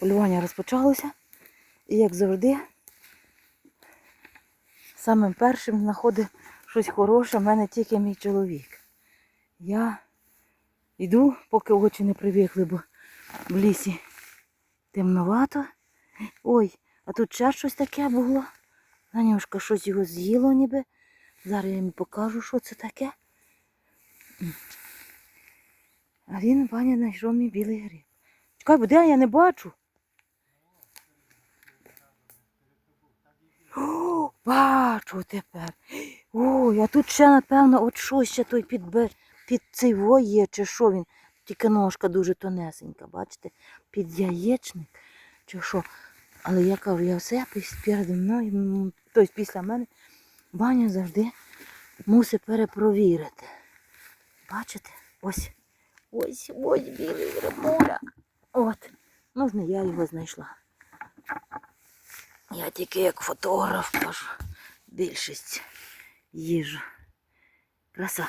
Полювання розпочалося. І як завжди, самим першим знаходить щось хороше в мене тільки мій чоловік. Я йду, поки очі не привикли, бо в лісі темновато. Ой, а тут ще щось таке було. Нанюшка щось його з'їло ніби. Зараз я йому покажу, що це таке. А він, Ваня, знайшов мій білий гриб. Чекай, бо де я не бачу. О, бачу тепер. Ой, а тут ще, напевно, от щось ще той під, під цей во є, чи що він. Тільки ножка дуже тонесенька, бачите? Під яєчник, чи що. Але я кажу, я все переді мною, тобто після мене, Ваня завжди мусить перепровірити. Бачите? Ось. Ось, ось білий грибуля. От. Ну, я його знайшла. Я тільки як фотограф кажу. Більшість їжу. Краса.